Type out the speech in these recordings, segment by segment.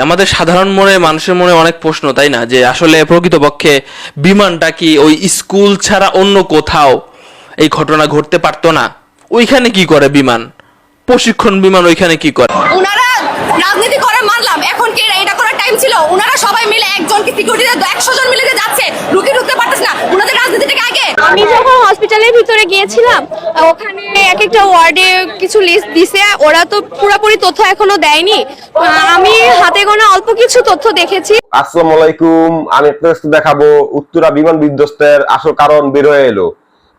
আমাদের সাধারণ মনে, মানুষের মনে অনেক প্রশ্ন, তাই না? যে আসলে প্রকৃতপক্ষে বিমানটা কি ওই স্কুল ছাড়া অন্য কোথাও এই ঘটনা ঘটতে পারতো না? ওইখানে কি করে বিমান? প্রশিক্ষণ বিমান ওইখানে কি করে? ওনারা রাজনীতি করে মানলাম এখন কি এটা করার টাইম ছিল? ওনারা সবাই মিলে একজনকে সিকিউরিটিতে একশো জন মিলে যে যাচ্ছে ঢুকতে পারতেছে না। ওনাদের রাজনীতিটাকে আগে? আমি যখন হসপিটালের ভিতরে গিয়েছিলাম ওখানে এক একটা ওয়ার্ডে কিছু লিস্ট দিছে ওরা তো পুরোপুরি তথ্য এখনও দেয়নি। আমি হাতে গোনা অল্প কিছু তথ্য দেখেছি। আসসালামু আলাইকুম আমি আপনাদের দেখাবো উত্তরা বিমান বিধ্বস্তের আসল কারণ বের হয়ে এলো।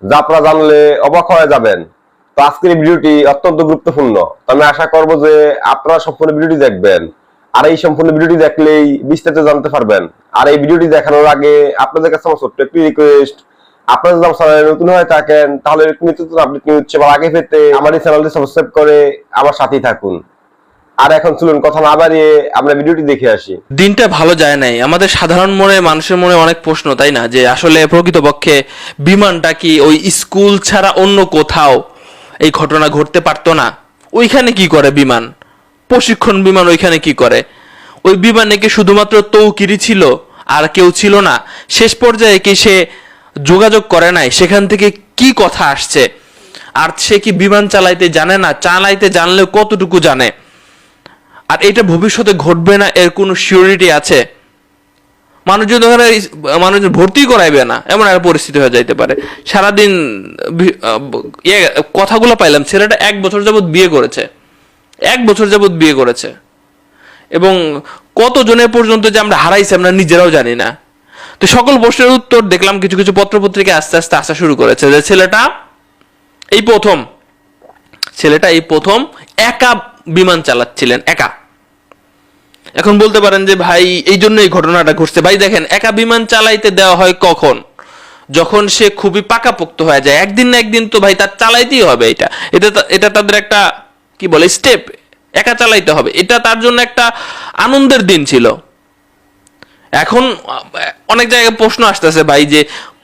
যা আপনারা জানলে অবাক হয়ে যাবেন। তো আজকের ভিডিওটি অত্যন্ত গুরুত্বপূর্ণ। আমি আশা করব যে আপনারা সম্পূর্ণ ভিডিওটি দেখবেন। আর এই সম্পূর্ণ ভিডিওটি দেখলেই বিস্তারিত জানতে পারবেন। আর এই ভিডিওটি দেখানোর আগে আপনাদের কাছে আমার ছোট্ট একটি রিকোয়েস্ট আপনারা যদি আমার চ্যানেলে নতুন হয়ে থাকেন, তাহলে এরকম নিত্য নতুন আপডেট নিউজ সবার আগে পেতে আমার এই চ্যানেলটি সাবস্ক্রাইব করে আমার সাথেই থাকুন। আর এখন চলুন, কথা না বাড়িয়ে আমরা ভিডিওটি দেখে আসি। দিনটা ভালো যায় নাই। আমাদের সাধারণ মনে, মানুষের মনে অনেক প্রশ্ন, তাই না? যে আসলে প্রকৃতপক্ষে বিমানটা কি ওই স্কুল ছাড়া অন্য কোথাও এই ঘটনা ঘটতে পারতো না। ওইখানে কি করে বিমান? প্রশিক্ষণ বিমান ওইখানে কি করে? ওই বিমানে কি শুধুমাত্র তৌকিরি ছিল? আর কেউ ছিল না। শেষ পর্যায়ে কি সে যোগাযোগ করে নাই? সেখান থেকে কি কথা আসছে? আর সে কি বিমান চালাইতে জানে না? চালাইতে জানলেও কতটুকু জানে? আর এটা ভবিষ্যতে ঘটবে না এর কোনো সিওরিটি আছে? মানুষজন ওখানে মানুষজন ভর্তি করাইবে না, এমন একটা পরিস্থিতি হয়ে যাইতে পারে। সারাদিন ইয়ে কথাগুলো পাইলাম, ছেলেটা এক বছর যাবৎ বিয়ে করেছে। এক বছর যাবৎ বিয়ে করেছে। এবং কত জনের পর্যন্ত যে আমরা হারাইছি আমরা নিজেরাও জানি না। তো সকল প্রশ্নের উত্তর দেখলাম, কিছু কিছু পত্রপত্রিকা আস্তে আস্তে আসা শুরু করেছে যে ছেলেটা এই প্রথম, ছেলেটা এই প্রথম একা বিমান চালাচ্ছিলেন, একা। এখন বলতে পারেন যে ভাই, এই জন্য এই ঘটনাটা ঘটছে। ভাই দেখেন, একা বিমান চালাইতে দেওয়া হয় কখন? যখন সে খুবই পাকাপোক্ত হয়ে যায়। একদিন না একদিন তো ভাই তার চালাইতেই হবে এটা। এটা এটা তাদের একটা, কি বলে স্টেপ একা চালাইতে হবে। এটা তার জন্য একটা আনন্দের দিন ছিল। এখন অনেক জায়গায় প্রশ্ন আসতেছে ভাই যে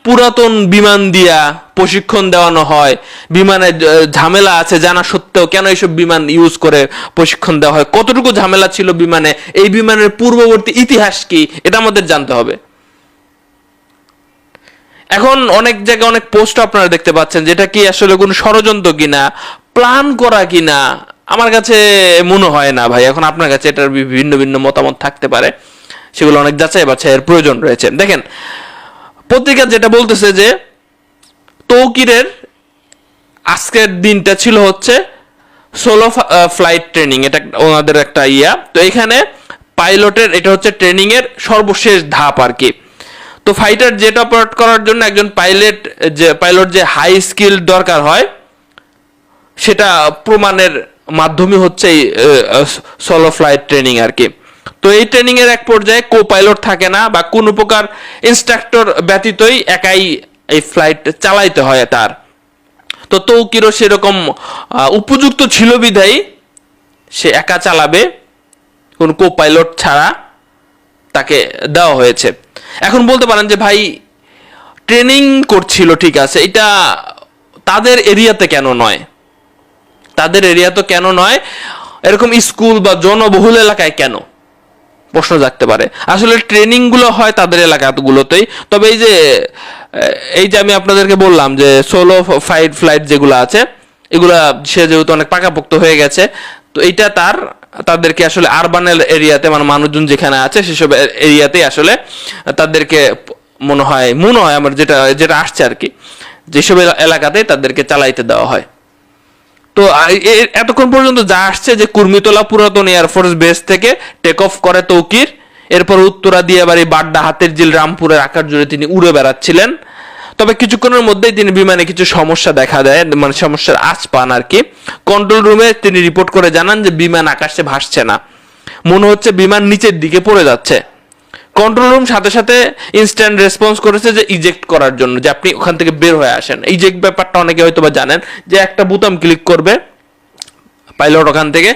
পুরাতন বিমান দিয়া প্রশিক্ষণ দেওয়ানো হয়। বিমানে ঝামেলা আছে, জানা সত্ত্বেও কেন এইসব বিমান ইউজ করে প্রশিক্ষণ দেওয়া হয়? কতটুকু ঝামেলা ছিল বিমানে? এই বিমানের পূর্ববর্তী ইতিহাস কি? এটা আমাদের জানতে হবে। এখন অনেক জায়গায় অনেক পোস্ট আপনারা দেখতে পাচ্ছেন, যেটা কি আসলে কোনো ষড়যন্ত্র কিনা প্ল্যান করা কিনা, আমার কাছে মনে হয় না ভাই। এখন আপনার কাছে এটার ভিন্ন ভিন্ন মতামত থাকতে পারে। সেগুলো অনেক যাচাই বাছাইয়ের প্রয়োজন রয়েছে। দেখেন পত্রিকা যেটা বলতেছে যে তৌকিরের আজকের দিনটা ছিল হচ্ছে সোলো ফ্লাইট ট্রেনিং এটা ওনাদের একটা ইয়া। তো এখানে পাইলটের, এটা হচ্ছে ট্রেনিং এর সর্বশেষ ধাপ আর কি। তো ফাইটার জেট অপারেট করার জন্য একজন পাইলট যে পাইলট যে হাই স্কিল দরকার হয়, সেটা প্রমাণের মাধ্যমে হচ্ছে এই সোলো ফ্লাইট ট্রেনিং আর কি। তো এই ট্রেনিং এর এক পর্যায়ে কো পাইলট থাকে না বা কোন প্রকার ইনস্ট্রাক্টর ব্যতীতই একাই এই ফ্লাইট চালাইতে হয় তার। তো তৌকিরও সেরকম উপযুক্ত ছিল বিধায়। সে একা চালাবে, কোন কো পাইলট ছাড়া তাকে দেওয়া হয়েছে। এখন বলতে পারেন যে ভাই, ট্রেনিং করছিল, ঠিক আছে, এটা তাদের এরিয়াতে কেন নয়? তাদের এরিয়া তো কেন নয়? এরকম স্কুল বা জনবহুল এলাকায় কেন? প্রশ্ন জাগতে পারে। আসলে ট্রেনিংগুলো হয় তাদের এলাকাগুলোতেই। তবে এই যে এই যে আমি আপনাদেরকে বললাম যে সোলো ফাইট ফ্লাইট যেগুলো আছে, এগুলা, সে যেহেতু অনেক পাকাপোক্ত হয়ে গেছে, তো এইটা তার, তাদেরকে আসলে আরবান এরিয়াতে মানে মানুষজন যেখানে আছে, সেসব এরিয়াতেই আসলে তাদেরকে মনে হয় মনে হয় আমার যেটা যেটা আসছে আর কি, যেসব এলা- এলাকাতেই তাদেরকে চালাইতে দেওয়া হয়। তো এতক্ষণ পর্যন্ত যা আসছে যে কুর্মিতলা পুরাতন এয়ারফোর্স বেস থেকে টেক অফ করে তৌকির, এরপর উত্তরা দিয়ে এবার এই বাড্ডা হাতের জিল রামপুরের আকার জুড়ে তিনি উড়ে বেড়াচ্ছিলেন। তবে কিছুক্ষণের মধ্যেই তিনি বিমানে কিছু সমস্যা দেখা দেয় মানে সমস্যার আঁচ পান আর কি। কন্ট্রোল রুমে তিনি রিপোর্ট করে জানান যে বিমান আকাশে ভাসছে না। মনে হচ্ছে বিমান নিচের দিকে পড়ে যাচ্ছে। কন্ট্রোল রুম সাথে সাথে ইনস্ট্যান্ট রেসপন্স করেছে যে ইজেক্ট করার জন্য, যে আপনি ওখান থেকে বের হয়ে আসেন। ইজেক্ট ব্যাপারটা অনেকে হয়তো বা জানেন যে একটা বুতাম ক্লিক করবে পাইলট ওখান থেকে,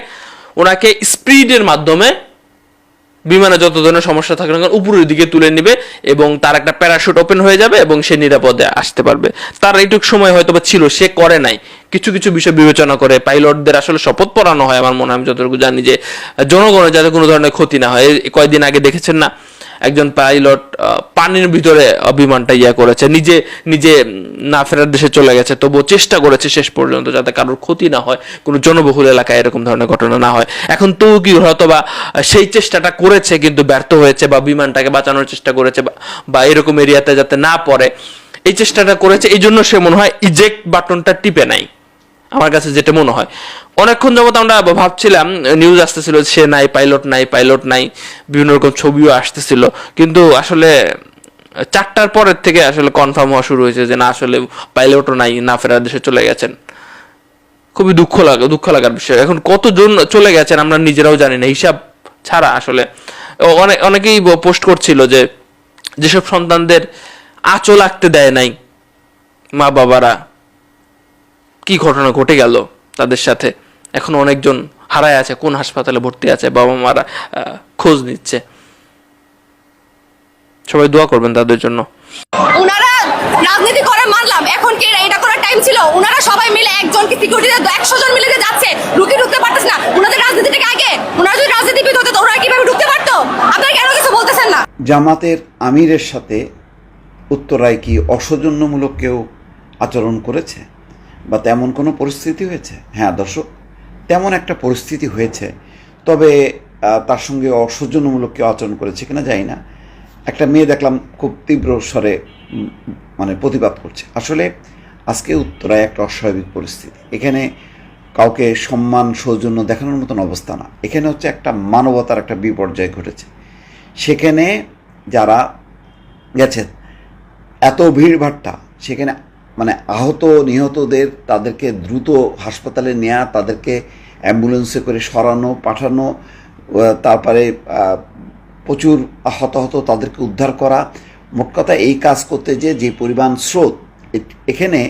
ওনাকে স্পিডের মাধ্যমে বিমানে যত ধরনের সমস্যা থাকে না উপরের দিকে তুলে নিবে এবং তার একটা প্যারাশুট ওপেন হয়ে যাবে এবং সে নিরাপদে আসতে পারবে। তার এইটুক সময় হয়তো বা ছিল, সে করে নাই। কিছু কিছু বিষয় বিবেচনা করে পাইলটদের আসলে শপথ পড়ানো হয় আমার মনে হয়, আমি যতটুকু জানি যে জনগণের যাতে কোনো ধরনের ক্ষতি না হয়। কয়েকদিন আগে দেখেছেন না? একজন পাইলট পানির ভিতরে আহ, বিমানটা ইয়া করেছে নিজে নিজে না ফেরার দেশে চলে গেছে তবুও চেষ্টা করেছে শেষ পর্যন্ত যাতে কারোর ক্ষতি না হয় কোনো জনবহুল এলাকায় এরকম ধরনের ঘটনা না হয়। এখন তো কি হয়তো বা সেই চেষ্টাটা করেছে কিন্তু ব্যর্থ হয়েছে বা বিমানটাকে বাঁচানোর চেষ্টা করেছে বা এরকম এরিয়াতে যাতে না পড়ে এই চেষ্টাটা করেছে এই জন্য সে মনে হয় ইজেক্ট বাটনটা টিপে নাই। আমার কাছে যেটা মনে হয়। অনেকক্ষণ যাবত আমরা ভাবছিলাম নিউজ আসতেছিল সে নাই পাইলট নাই পাইলট নাই, বিভিন্ন রকম ছবিও আসতেছিল। কিন্তু আসলে চারটার পরের থেকে আসলে কনফার্ম হওয়া শুরু হয়েছে যে না, আসলে পাইলটও নাই, না ফেরার দেশে চলে গেছেন। খুবই দুঃখ লাগে, দুঃখ লাগার বিষয়। এখন কতজন চলে গেছেন আমরা নিজেরাও জানি না। হিসাব ছাড়া আসলে অনেক অনেকেই পোস্ট করছিল যে যেসব সন্তানদের আঁচো আঁকতে দেয় নাই মা, বাবারা কি ঘটনা ঘটে গেল তাদের সাথে? এখন অনেকজন হারায় আছে কোন হাসপাতালে ভর্তি আছে বাবা মারা খোঁজ নিচ্ছে। সবাই দোয়া করবেন তাদের জন্য। উনারা রাজনীতি করে মানলাম। এখন কি এটা করার টাইম ছিল? উনারা সবাই মিলে একজনকে সিকিউরিটি একশো জন মিলে যাচ্ছে ঢুকে ঢুকতে পারতেছে না। উনাদের রাজনীতিটাকে আগে? উনারা যদি রাজনীতিবিদ হতো তো কীভাবে ঢুকতে পারতো? আপনারা কেন কিছু বলতেছেন না? জামাতের আমিরের সাথে উত্তরায় কি অসৌজন্যমূলক কেউ আচরণ করেছে? বা তেমন কোনো পরিস্থিতি হয়েছে? হ্যাঁ দর্শক, তেমন একটা পরিস্থিতি হয়েছে। তবে তার সঙ্গে অসৌজন্যমূলক কেউ আচরণ করেছে কিনা জানি না। একটা মেয়ে দেখলাম খুব তীব্র স্বরে মানে প্রতিবাদ করছে। আসলে আজকে উত্তরায় একটা অস্বাভাবিক পরিস্থিতি। এখানে কাউকে সম্মান, সৌজন্য দেখানোর মতন অবস্থা না। এখানে হচ্ছে একটা মানবতার একটা বিপর্যয় ঘটেছে। সেখানে যারা গেছেন, এত ভিড়ভাট্টা সেখানে মানে আহত নিহতদের তাদেরকে দ্রুত হাসপাতালে নেওয়া তাদেরকে অ্যাম্বুলেন্সে করে সরানো, পাঠানো তারপরে প্রচুর হতাহত তাদেরকে উদ্ধার করা। মোট কথা এই কাজ করতে যে যে পরিমাণ স্রোত এখানে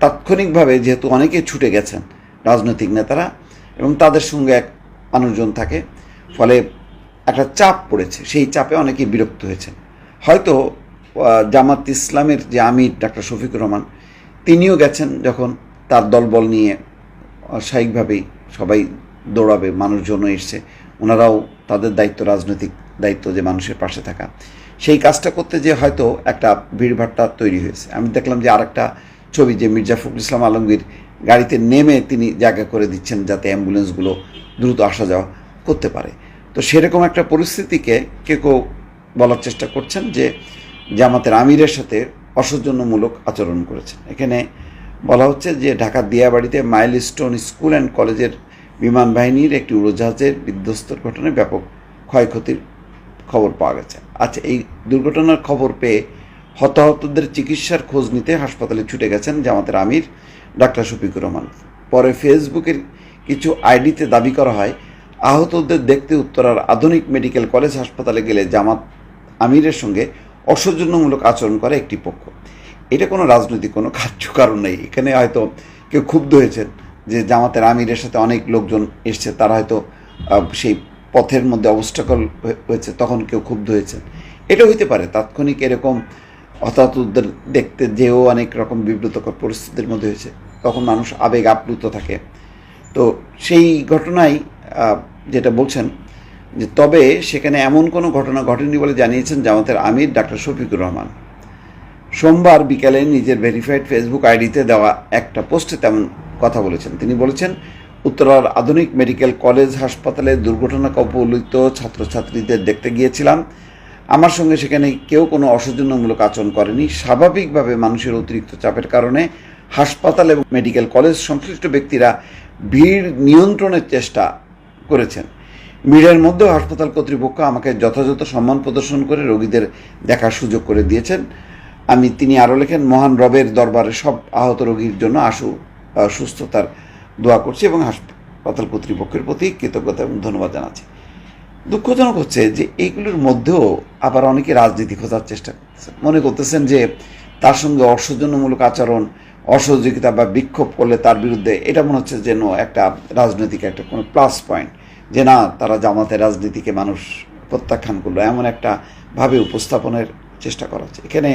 তাৎক্ষণিকভাবে যেহেতু অনেকে ছুটে গেছেন রাজনৈতিক নেতারা এবং তাদের সঙ্গে এক মানুষজন থাকে, ফলে একটা চাপ পড়েছে। সেই চাপে অনেকে বিরক্ত হয়েছেন। হয়তো জামাত ইসলামের যে আমির ডাক্তার শফিকুর রহমান তিনিও গেছেন যখন তার দলবল নিয়ে স্বাভাবিকভাবেই সবাই দৌড়াবে, মানুষজনও এসছে। ওনারাও তাদের দায়িত্ব, রাজনৈতিক দায়িত্ব যে মানুষের পাশে থাকা। সেই কাজটা করতে যে হয়তো একটা ভিড়ভাট্টা তৈরি হয়েছে। আমি দেখলাম যে আরেকটা ছবি যে মির্জা ফখরুল ইসলাম আলমগীর গাড়িতে নেমে তিনি জায়গা করে দিচ্ছেন যাতে অ্যাম্বুলেন্সগুলো দ্রুত আসা যাওয়া করতে পারে। তো সেরকম একটা পরিস্থিতিকে কেউ কেউ বলার চেষ্টা করছেন যে জামাতের আমিরের সাথে অসৌজন্যমূলক আচরণ করেছেন। এখানে বলা হচ্ছে যে ঢাকার দিয়াবাড়িতে মাইলস্টোন স্কুল অ্যান্ড কলেজের বিমান বাহিনীর একটি উড়োজাহাজের বিধ্বস্তের ঘটনায় ব্যাপক ক্ষয়ক্ষতির খবর পাওয়া গেছে। আচ্ছা এই দুর্ঘটনার খবর পেয়ে হতাহতদের চিকিৎসার খোঁজ নিতে হাসপাতালে ছুটে গেছেন জামাতের আমির ডাক্তার শফিকুর রহমান। পরে ফেসবুকের কিছু আইডিতে দাবি করা হয়, আহতদের দেখতে উত্তরার আধুনিক মেডিকেল কলেজ হাসপাতালে গেলে জামাত আমিরের সঙ্গে অসৌজন্যমূলক আচরণ করে একটি পক্ষ। এটা কোনো রাজনৈতিক কোনো কার্যকারণ নেই। এখানে হয়তো কেউ ক্ষুব্ধ হয়েছেন যে জামাতের আমিরের সাথে অনেক লোকজন এসছে, তারা হয়তো সেই পথের মধ্যে অবস্টাকল হয়েছে, তখন কেউ ক্ষুব্ধ হয়েছেন। এটা হইতে পারে, তাৎক্ষণিক এরকম হতাহতদের দেখতে যেও অনেক রকম বিব্রতকর পরিস্থিতির মধ্যে হয়েছে, তখন মানুষ আবেগ আপ্লুত থাকে। তো সেই ঘটনায় যেটা বলছেন যে তবে সেখানে এমন কোনো ঘটনা ঘটেনি বলে জানিয়েছেন জামাতের আমির ডাক্তার শফিকুর রহমান। সোমবার বিকেলে নিজের ভেরিফাইড ফেসবুক আইডিতে দেওয়া একটা পোস্টে তেমন কথা বলেছেন। তিনি বলেছেন, উত্তরার আধুনিক মেডিকেল কলেজ হাসপাতালে দুর্ঘটনা কবলিত ছাত্রছাত্রীদের দেখতে গিয়েছিলাম। আমার সঙ্গে সেখানে কেউ কোনো অসৌজন্যমূলক আচরণ করেনি। স্বাভাবিকভাবে মানুষের অতিরিক্ত চাপের কারণে হাসপাতাল এবং মেডিকেল কলেজ সংশ্লিষ্ট ব্যক্তিরা ভিড় নিয়ন্ত্রণের চেষ্টা করেছেন। ভিড়ের মধ্যেও হাসপাতাল কর্তৃপক্ষ আমাকে যথাযথ সম্মান প্রদর্শন করে রোগীদের দেখার সুযোগ করে দিয়েছেন। আমি, তিনি আরও লেখেন, মহান রবের দরবারে সব আহত রোগীর জন্য আশু সুস্থতার দোয়া করছি এবং হাসপাতাল কর্তৃপক্ষের প্রতি কৃতজ্ঞতা এবং ধন্যবাদ জানাচ্ছি। দুঃখজনক হচ্ছে যে এইগুলোর মধ্যেও আবার অনেকে রাজনীতি খোঁজার চেষ্টা করতেছেন। মনে করতেছেন যে তার সঙ্গে অসৌজন্যমূলক আচরণ, অসহযোগিতা বা বিক্ষোভ করলে তার বিরুদ্ধে এটা মনে হচ্ছে যেন একটা রাজনৈতিক একটা কোনো প্লাস পয়েন্ট যে না, তারা জামাতের রাজনীতিকে মানুষ প্রত্যাখ্যান করল, এমন একটা ভাবে উপস্থাপনের চেষ্টা করা হচ্ছে। এখানে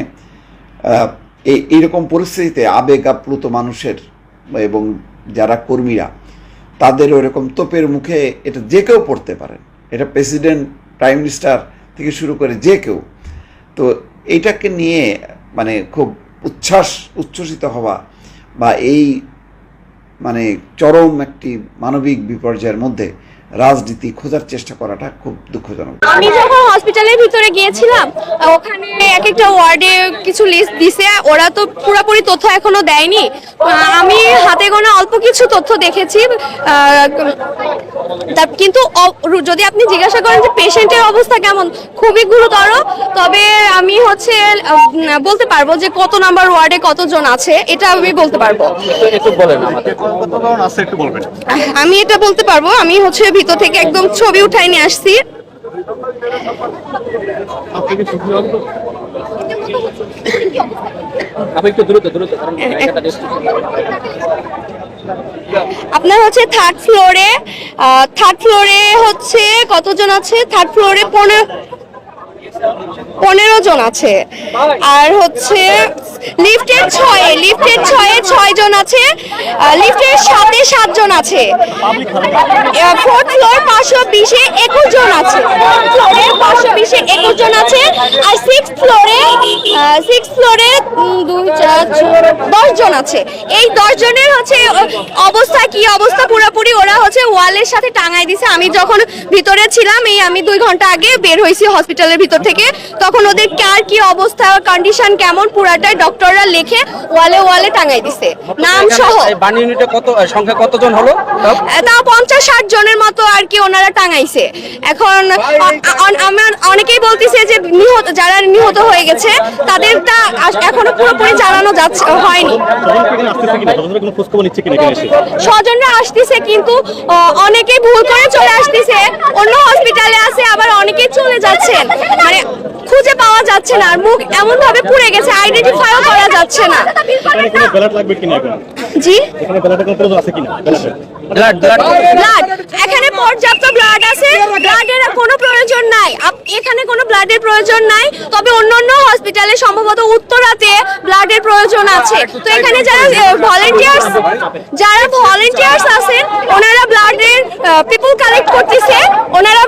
এইরকম পরিস্থিতিতে আবেগ আপ্লুত মানুষের এবং যারা কর্মীরা তাদের ওরকম তোপের মুখে এটা যে কেউ পড়তে পারেন। এটা প্রেসিডেন্ট, প্রাইম মিনিস্টার থেকে শুরু করে যে কেউ। তো এইটাকে নিয়ে মানে খুব উচ্ছ্বাস, উচ্ছ্বসিত হওয়া বা এই মানে চরম একটি মানবিক বিপর্যয়ের মধ্যে রাজনীতি খোঁজার চেষ্টা করাটা খুব দুঃখজনক। আমি যখন হসপিটালের ভিতরে গিয়েছিলাম ওখানে এক একটা ওয়ার্ডে কিছু লিস্ট দিছে ওরা তো পুরোপুরি তথ্য এখনও দেয়নি। আমি হাতে গোনা অল্প কিছু তথ্য দেখেছি। কিন্তু যদি আপনি জিজ্ঞাসা করেন যে পেশেন্টের অবস্থা কেমন খুবই গুরুতর। তবে আমি হচ্ছে বলতে পারব যে কত নাম্বার ওয়ার্ডে কতজন আছে এটা আমি বলতে পারব। আমি এটা বলতে পারব আমি হচ্ছে ভিতর থেকে একদম ছবি উঠাই নিয়ে আসছি। আপনার হচ্ছে থার্ড ফ্লোরে থার্ড ফ্লোরে হচ্ছে কতজন আছে? থার্ড ফ্লোরে পনেরো পনেরো জন আছে। আর হচ্ছে লিফটের ছয়ে লিফটের ছয়ে ছয় জন আছে লিফটের সাথে সাতজন আছে। ফোর্থ ফ্লোর পাঁচশো বিশে একুশ জন আছে। ফ্লোরে পাঁচশো বিশে একুশ জন আছে। আর সিক্স ফ্লোরে সিক্স ফ্লোরে দুই, চার দশ জন আছে। এই দশ জনের হচ্ছে অবস্থা, কি অবস্থা পুরোপুরি ওরা হচ্ছে ওয়ালের সাথে টাঙাই দিছে। আমি যখন ভিতরে ছিলাম, এই আমি দুই ঘণ্টা আগে বের হয়েছি হসপিটালের ভিতর থেকে। তখন ওদের কার কি অবস্থা কন্ডিশন কেমন পুরাটাই ডক্টররা লিখে ওয়ালে ওয়ালে টাঙাই দিছে। নাম সহ। বার্ন ইউনিটে কত সংখ্যা কতজন হলো? তা পঞ্চাশ ষাট জনের মতো আর কি ওনারা টাঙাইছে। এখন আমার অনেকেই বলতেছে যে নিহত যারা নিহত হয়ে গেছে তাদেরটা আস- এখনও পুরোপুরি জানানো যাচ্ছে হয়নি। স্বজনরা আসতেছে কিন্তু অনেকেই ভুল করে চলে আসতেছে। অন্য হসপিটালে আছে আবার অনেকেই চলে যাচ্ছেন। মানে খুঁজে পাওয়া যাচ্ছে না আর মুখ এমন ভাবে পুড়ে গেছে আইডেন্টিফাইও করা যাচ্ছে না। ব্যালট লাগবে কিনা এখন? জি? এখানে ব্যালটের কোনো আছে কিনা? ব্যালটের। ব্লাড ব্লাড ব্লাড এখানে পর্যাপ্ত ব্লাড আছে ব্লাডের কোনো প্রয়োজন নাই। এখানে কোনো ব্লাডের প্রয়োজন নাই তবে অন্য অন্য হসপিটালে সম্ভবত উত্তরাতে ব্লাডের প্রয়োজন আছে। তো এখানে যারা ভলেন্টিয়ার্স যারা ভলেন্টিয়ার্স আছেন ওনারা ব্লাডের পিপল কালেক্ট করতেছে। ওনারা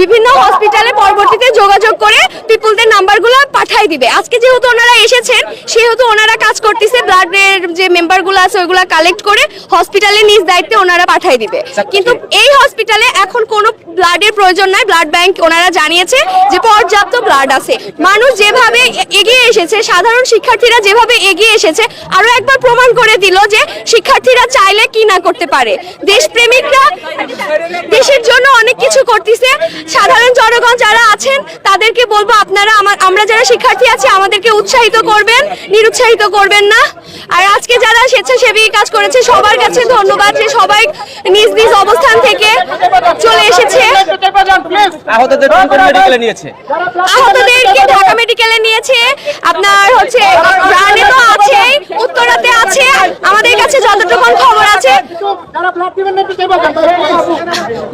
বিভিন্ন হসপিটালে পরবর্তীতে যোগাযোগ করে পিপলদের নাম্বারগুলো পাঠাই দিবে। আজকে যেহেতু ওনারা এসেছেন সেহেতু ওনারা কাজ করতেছে ব্লাডের যে মেম্বারগুলো আছে ওইগুলো কালেক্ট করে হসপিটালে নিজ দায়িত্বে ওনারা পাঠাই দিবে। কিন্তু এই হসপিটালে এখন কোনো ব্লাডের প্রয়োজন নাই। ব্লাড ব্যাংক ওনারা জানিয়েছে যে পর্যাপ্ত ব্লাড আছে। মানুষ যেভাবে এগিয়ে এসেছে। সাধারণ শিক্ষার্থীরা যেভাবে এগিয়ে এসেছে আরও একবার প্রমাণ করে দিল যে শিক্ষার্থীরা চাইলে কি না করতে পারে। দেশপ্রেমিকরা দেশের জন্য অনেক কিছু করতেছে। সাধারণ জনগণ যারা আছেন তাদেরকে বলব আপনারা আমার আমরা যারা শিক্ষার্থী আছি আমাদেরকে উৎসাহিত করবেন নিরুৎসাহিত করবেন না। আর আজকে যারা স্বেচ্ছাসেবী কাজ করেছে সবার কাছে ধন্যবাদ যে সবাই নিজ নিজ অবস্থান থেকে চলে এসেছে। আহতদের আহতদেরকে ঢাকা মেডিকেলে নিয়েছে আপনার হচ্ছে প্রাণে তো আছেই উত্তরাতে আছে, আমাদের কাছে যতটুকু খবর আছে।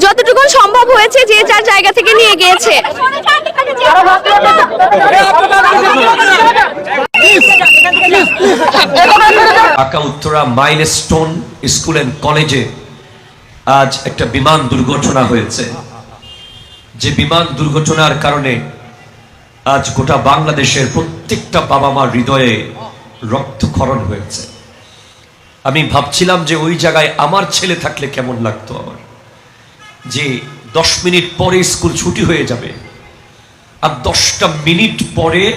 যতটুকু সম্ভব হয়েছে যে যার জায়গা থেকে নিয়ে গিয়েছে। উত্তরা, মাইলস্টোন স্কুল অ্যান্ড কলেজে আজ একটা বিমান দুর্ঘটনা হয়েছে। যে বিমান দুর্ঘটনার কারণে আজ গোটা বাংলাদেশের প্রত্যেকটা বাবা মার হৃদয়ে রক্তক্ষরণ হয়েছে। আমি ভাবছিলাম যে ওই জায়গায় আমার ছেলে থাকলে কেমন লাগতো আমার। যে দশ মিনিট পরে স্কুল ছুটি হয়ে যাবে আর দশটা মিনিট পরে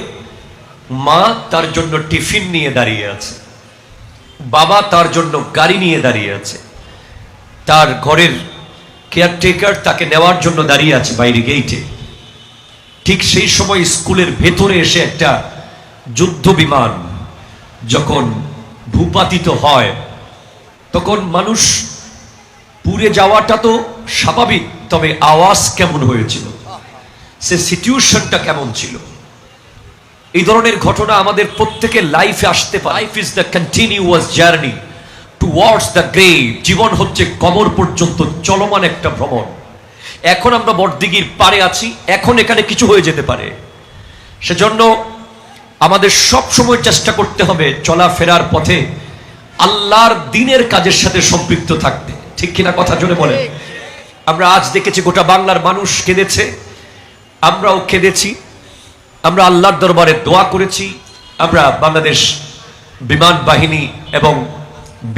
মা তার জন্য টিফিন নিয়ে দাঁড়িয়ে আছে। বাবা তার জন্য গাড়ি নিয়ে দাঁড়িয়ে আছে। তার ঘরের কেয়ারটেকার তাকে নেওয়ার জন্য দাঁড়িয়ে আছে বাইরে গেইটে। ঠিক সেই সময় স্কুলের ভেতরে এসে একটা যুদ্ধ বিমান যখন ভূপাতিত হয়, তখন মানুষ পুড়ে যাওয়াটা তো স্বাভাবিক, তবে আওয়াজ কেমন হয়েছিল? সে সিচুয়েশনটা কেমন ছিল? এই ধরনের ঘটনা আমাদের প্রত্যেকের লাইফে আসতে পারে। Life is the continuous journey towards the grave জীবন হচ্ছে কবর পর্যন্ত চলমান একটা ভ্রমণ। এখন আমরা বড়দিঘির পারে আছি, এখন এখানে কিছু হয়ে যেতে পারে। সেজন্য আমাদের সব সময় চেষ্টা করতে হবে চলাফেরার পথে আল্লাহর দিনের কাজের সাথে সম্পৃক্ত থাকতে। ঠিক কিনা কথা জোরে বলেন? আমরা আজ দেখেছি গোটা বাংলার মানুষ কেঁদেছে, আমরাও কেঁদেছি, আমরা আল্লাহর দরবারে দোয়া করেছি, আমরা বাংলাদেশ বিমান বাহিনী এবং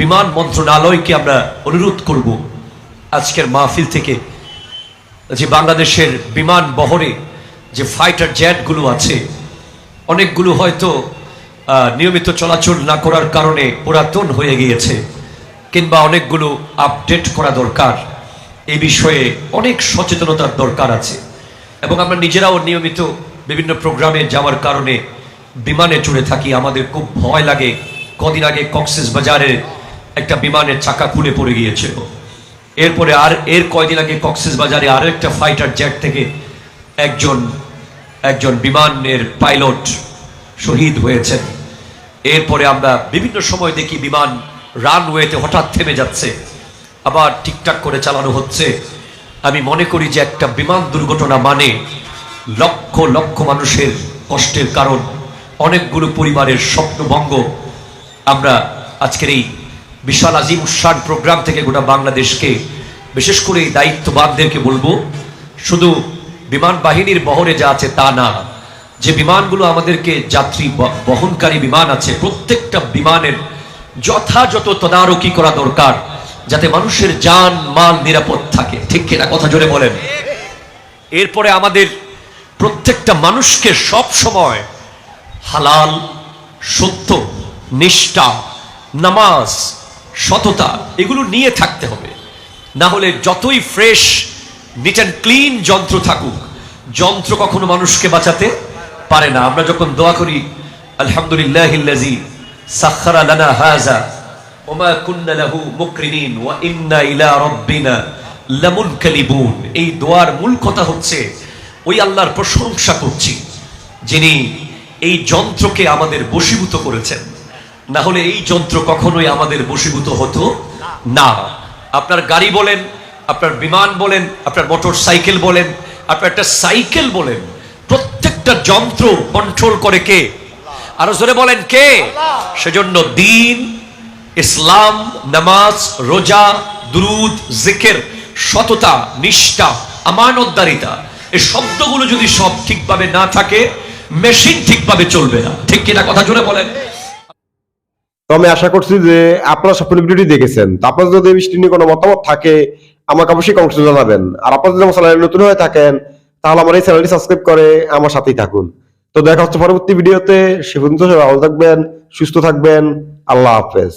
বিমান মন্ত্রণালয়কে আমরা অনুরোধ করব আজকের মাহফিল থেকে যে বাংলাদেশের বিমান বহরে যে ফাইটার জেটগুলো আছে, অনেকগুলো হয়তো নিয়মিত চলাচল না করার কারণে পুরাতন হয়ে গিয়েছে, কিংবা অনেকগুলো আপডেট করা দরকার। এই বিষয়ে অনেক সচেতনতার দরকার আছে। এবং আমরা নিজেরাও নিয়মিত বিভিন্ন প্রোগ্রামে যাওয়ার কারণে বিমানে চড়ে থাকি। আমাদের খুব ভয় লাগে কদিন আগে কক্সেস বাজারে একটা বিমানের চাকা খুলে পড়ে গিয়েছিল। এরপরে আর এর কয়দিন আগে কক্সেস বাজারে আরও একটা ফাইটার জেট থেকে একজন একজন বিমানের পাইলট শহীদ হয়েছেন। এরপরে আমরা বিভিন্ন সময় দেখি বিমান রানওয়েতে হঠাৎ থেমে যাচ্ছে, আবার ঠিকঠাক করে চালানো হচ্ছে। আমি মনে করি যে একটা বিমান দুর্ঘটনা মানে লক্ষ লক্ষ মানুষের কষ্টের কারণ। অনেকগুলো পরিবারের স্বপ্নভঙ্গ আমরা আজকের এই বিশাল আজিম উৎসান প্রোগ্রাম থেকে গোটা বাংলাদেশকে, বিশেষ করে এই দায়িত্ববানদেরকে বলব, শুধু বিমান বাহিনীর বহরে যা আছে তা না, যে বিমানগুলো আমাদেরকে যাত্রী বহনকারী বিমান আছে, প্রত্যেকটা বিমানের যথাযথ তদারকি করা দরকার, যাতে মানুষের যান, মাল নিরাপদ থাকে। ঠিক কিনা কথা জোরে বলেন? এরপরে আমাদের প্রত্যেকটা মানুষকে সব সময় হালাল সত্য নিষ্ঠা, নামাজ সততা, এগুলো নিয়ে থাকতে হবে। না হলে যতই ফ্রেশ নিট অ্যান্ড ক্লিন যন্ত্র থাকুক, যন্ত্র কখনো মানুষকে বাঁচাতে পারে না। আমরা যখন দোয়া করি আলহামদুলিল্লাহ সাখারা লানা হাজা ওমা কুন্না লাহু ইলা রাব্বিনা লামুনকালিবুন। এই দোয়ার মূল কথা হচ্ছে, ওই আল্লাহর প্রশংসা করছি, যিনি এই যন্ত্রকে আমাদের বশীভূত করেছেন। না হলে এই যন্ত্র কখনোই আমাদের বশীভূত হতো না। আপনার গাড়ি বলেন, আপনার বিমান বলেন, আপনার মোটর সাইকেল বলেন, আপনার একটা সাইকেল বলেন, প্রত্যেকটা যন্ত্র কন্ট্রোল করে কে? আরও জোরে বলেন কে? সেজন্য দিন, ইসলাম, নামাজ, রোজা, দুরুদ, জিকের, সততা, নিষ্ঠা, আমানতদারিতা, এই শব্দগুলো যদি সব ঠিকভাবে না থাকে মেশিন ঠিকভাবে চলবে না। ঠিক কিনা কথা জোরে বলেন? তো আমি আশা করছি যে আপনারা সব ভিডিওটি দেখেছেন। তো আপনার যদি এই বিষয়টি নিয়ে কোনো মতামত থাকে, আমাকে অবশ্যই কমেন্টে জানাবেন। আর আপনারা যদি আমার চ্যানেলে নতুন হয়ে থাকেন, তাহলে আমার এই চ্যানেলটি সাবস্ক্রাইব করে আমার সাথেই থাকুন। তো দেখা হচ্ছে পরবর্তী ভিডিওতে সে পর্যন্ত ভালো থাকবেন, সুস্থ থাকবেন। আল্লাহ হাফেজ।